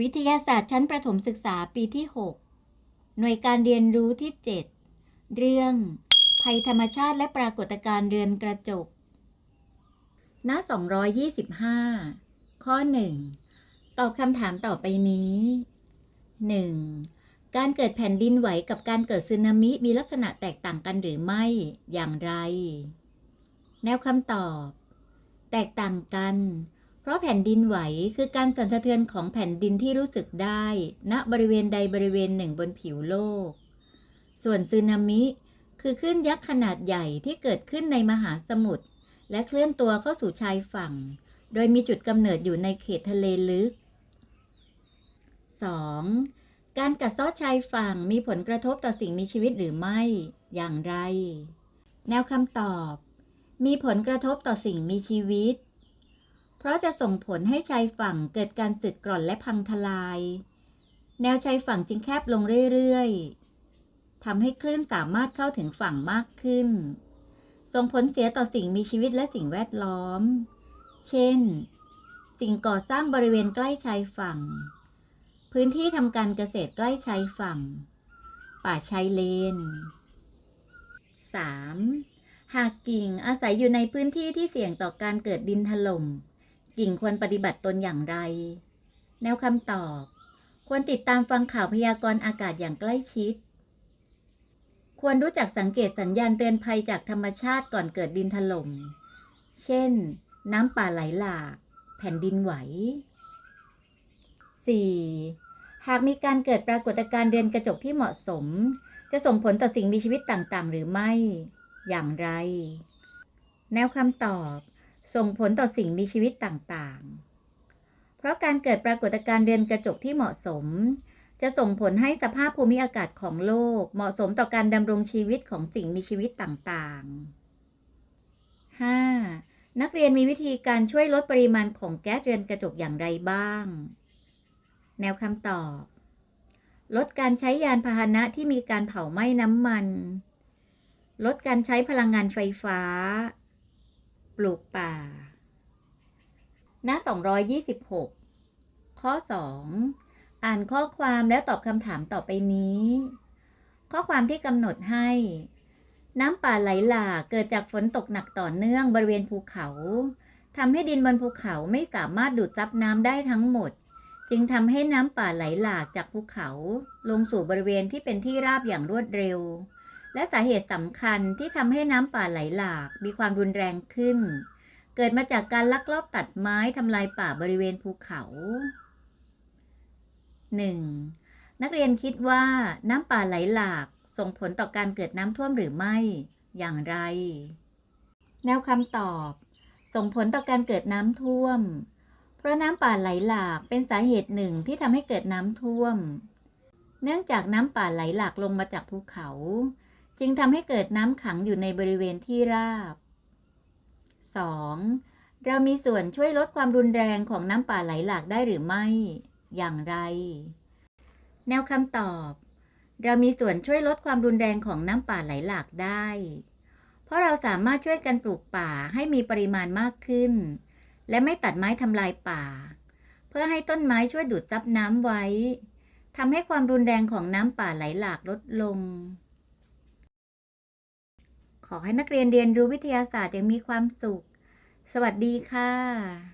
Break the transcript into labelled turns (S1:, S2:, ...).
S1: วิทยาศาสตร์ชั้นประถมศึกษาปีที่ 6 หน่วยการเรียนรู้ที่ 7 เรื่อง ภัยธรรมชาติและปรากฏการณ์เรือนกระจก หน้า 225 ข้อ 1 ตอบคำถามต่อไปนี้ 1. การเกิดแผ่นดินไหวกับการเกิดสึนามิมีลักษณะแตกต่างกันหรือไม่ อย่างไร แนวคำตอบ แตกต่างกัน เพราะแผ่นดินไหวคือการสั่นสะเทือนของแผ่นดินที่รู้สึกได้ณบริเวณใดบริเวณหนึ่งบนผิวโลก ส่วนสึนามิ คือคลื่นยักษ์ขนาดใหญ่ที่เกิดขึ้นในมหาสมุทรและเคลื่อนตัวเข้าสู่ชายฝั่ง โดยมีจุดกำเนิดอยู่ในเขตทะเลลึก 2. การกัดเซาะชายฝั่งมีผลกระทบต่อสิ่งมีชีวิตหรือไม่ อย่างไร แนวคำตอบ มีผลกระทบต่อสิ่งมีชีวิต เพราะจะส่งผลให้ชายฝั่งเกิดการสึกกร่อนและพังทลาย แนวชายฝั่งจึงแคบลงเรื่อยๆทำให้คลื่นสามารถเข้าถึงฝั่งมากขึ้น ส่งผลเสียต่อสิ่งมีชีวิตและสิ่งแวดล้อม เช่น สิ่งก่อสร้างบริเวณใกล้ชายฝั่ง พื้นที่ทำการเกษตรใกล้ชายฝั่ง ป่าชายเลน 3. หากกิ่งอาศัยอยู่ในพื้นที่ที่เสี่ยงต่อการเกิดดินถล่ม กิ่งควรปฏิบัติตนอย่างไร แนวคำตอบ ควรติดตามฟังข่าวพยากรณ์อากาศอย่างใกล้ชิด ควรรู้จักสังเกตสัญญาณเตือนภัยจากธรรมชาติก่อนเกิดดินถล่ม เช่น น้ำป่าไหลหลาก แผ่นดินไหว 4. หากมีการเกิดปรากฏการณ์เรือนกระจกที่เหมาะสม จะส่งผลต่อสิ่งมีชีวิตต่างๆ หรือไม่ อย่างไร แนวคำตอบ ส่งผลต่อสิ่งมีชีวิตต่างๆ เพราะการเกิดปรากฏการณ์เรือนกระจกที่เหมาะสม จะส่งผลให้สภาพภูมิอากาศของโลก เหมาะสมต่อการดำรงชีวิตของสิ่งมีชีวิตต่างๆ 5. นักเรียนมีวิธีการช่วยลดปริมาณของแก๊สเรือนกระจกอย่างไรบ้าง แนวคำตอบ ลดการใช้ยานพาหนะที่มีการเผาไหม้น้ำมัน ลดการใช้พลังงานไฟฟ้า ปลูกป่า หน้า 226 ข้อ 2 อ่านข้อความแล้วตอบคำถามต่อไปนี้ ข้อความที่กำหนดให้ น้ำป่าไหลหลากเกิดจากฝนตกหนักต่อเนื่องบริเวณภูเขาทำให้ดินบนภูเขาไม่สามารถดูดซับน้ำได้ทั้งหมด จึงทำให้น้ำป่าไหลหลากจากภูเขา ลงสู่บริเวณที่เป็นที่ราบอย่างรวดเร็ว และสาเหตุสำคัญที่ทำให้น้ำป่าไหลหลากมีความรุนแรงขึ้น เกิดมาจากการลักลอบตัดไม้ทำลายป่าบริเวณภูเขา 1. นักเรียนคิดว่าน้ำป่าไหลหลากส่งผลต่อการเกิดน้ำท่วมหรือไม่ อย่างไร แนวคำตอบ ส่งผลต่อการเกิดน้ำท่วม เพราะน้ำป่าไหลหลากเป็นสาเหตุหนึ่งที่ทำให้เกิดน้ำท่วม เนื่องจากน้ำป่าไหลหลากลงมาจากภูเขา จึงทำให้เกิดน้ำขังอยู่ในบริเวณที่ราบ 2. เรามีส่วนช่วยลดความรุนแรงของน้ำป่าไหลหลากได้หรือไม่ อย่างไร แนวคำตอบ เรามีส่วนช่วยลดความรุนแรงของน้ำป่าไหลหลากได้ เพราะเราสามารถช่วยกันปลูกป่าให้มีปริมาณมากขึ้น และไม่ตัดไม้ทำลายป่า เพื่อให้ต้นไม้ช่วยดูดซับน้ำไว้ทำให้ความรุนแรงของน้ำป่าไหลหลากลดลง ขอให้นักเรียนเรียนรู้วิทยาศาสตร์อย่างมีความสุข สวัสดีค่ะ